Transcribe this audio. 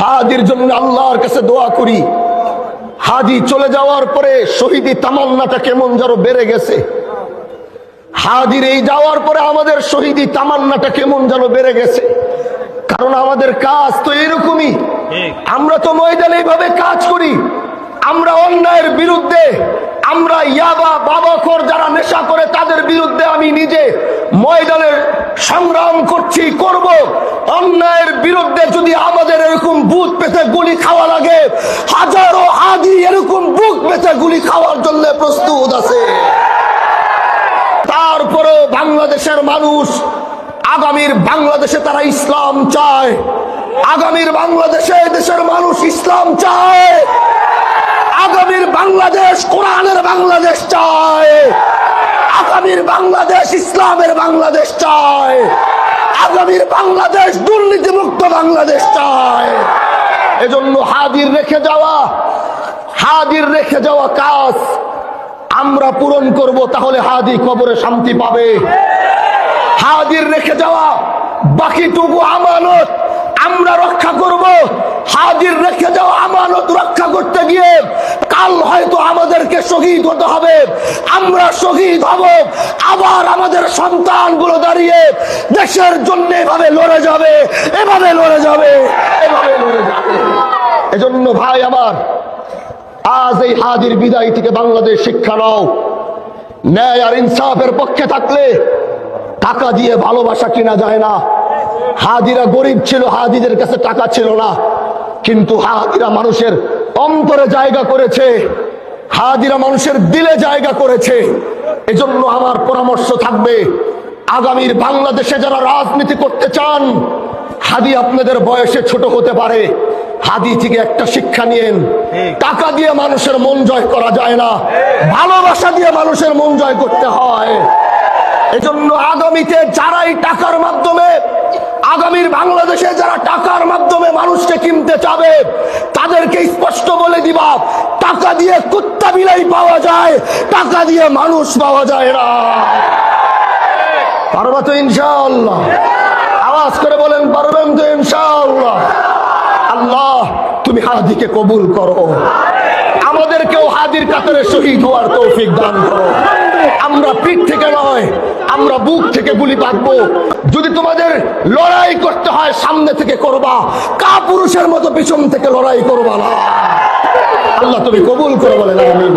হাদির জন্য আল্লাহর কাছে দোয়া করি। হাদি চলে যাওয়ার পরে শহীদি তামান্নাটা কেমন যেন বেড়ে গেছে। হাদির এই যাওয়ার পরে আমাদের শহীদি তামান্নাটা কেমন যেন বেড়ে গেছে। কারণ আমাদের কাজ তো এরকমই। আমরা তো ময়দানে এইভাবে কাজ করি। আমরা অন্যায়ের বিরুদ্ধে আমরা ইয়াবা বাবাখর যারা নেশা করে তাদের বিরুদ্ধে আমি নিজে ময়দানের সংগ্রাম করছি, করব। অন্যায়ের বিরুদ্ধে যদি আমাদের এরকম বুথ পেতে গুলি খাওয়া লাগে, হাজারো হাজি এরকম বুক পেতে গুলি খাওয়ার জন্য প্রস্তুত আছে। তারপরেও বাংলাদেশের মানুষ, আগামীর বাংলাদেশে তারা ইসলাম চায়। আগামীর বাংলাদেশে দেশের মানুষ ইসলাম চায়। আগামীর বাংলাদেশ, কোরআনের বাংলাদেশ চায়। আগামীর বাংলাদেশ ইসলামের বাংলাদেশ চায় আগামীর বাংলাদেশ দুর্নীতিমুক্ত বাংলাদেশ চায় এজন্য হাদির রেখে যাওয়া হাদির রেখে যাওয়া কাজ আমরা পূরণ করব, তাহলে হাদি কবরে শান্তি পাবে। হাদির রেখে যাওয়া, বাকিটুকু আমানত আমরা রক্ষা করব। হাদির রেখে যাওয়া আমানত রক্ষা করতে গিয়ে কাল হয়তো আমাদেরকে শহীদ হতে হবে। আমরা শহীদ হব। আবার আমাদের সন্তানগুলো দাঁড়িয়ে দেশের জন্য এভাবে লড়ে যাবে, এভাবে লড়ে যাবে, এভাবে লড়ে যাবে। এজন্য ভাই আমার, আজ এই হাজির বিদায় থেকে বাংলাদেশ শিক্ষা নাও। ন্যায় আর ইনসাফের পক্ষে থাকলে টাকা দিয়ে ভালোবাসা কিনা যায় না। হাজিরা গরিব ছিল, হাজিদের কাছে টাকা ছিল না। কিন্তু হাজিরা মানুষের অন্তরে জায়গা করেছে। হাজিরা মানুষের দিলে জায়গা করেছে। এজন্য আমার পরামর্শ থাকবে, আগামীর বাংলাদেশে যারা রাজনীতি করতে চান, হাদি আপনাদের বয়সে ছোট হতে পারে। হাদি থেকে একটা শিক্ষা নিয়েন। টাকা দিয়ে মানুষের মন জয় করা যায় না। ভালোবাসা দিয়ে মানুষের মন জয় করতে হয়। এজন্য আগামীতে যারাই টাকার মাধ্যমে, আগামীর বাংলাদেশে যারা মাধ্যমে মানুষকে কিনতে চাবে তাদেরকে স্পষ্ট বলে দিবা, টাকা দিয়ে কুত্তা বিলাই পাওয়া যায়, টাকা দিয়ে মানুষ পাওয়া যায় না। পারবা তো ইনশাআল্লাহ। আওয়াজ করে বলেন, পারবেন তো ইনশাআল্লাহ। আল্লাহ, তুমি হাদিকে কবুল করো। আমাদেরকেও হাদির কাতারে শহীদ হওয়ার তৌফিক দান করো। আমরা নয় আমরা বুক থেকে গুলি পাকবো। যদি তোমাদের লড়াই করতে হয়, সামনে থেকে করবা। কা পুরুষের মতো পিছন থেকে লড়াই করবা না। আল্লাহ তুমি কবুল করে বলে আমিন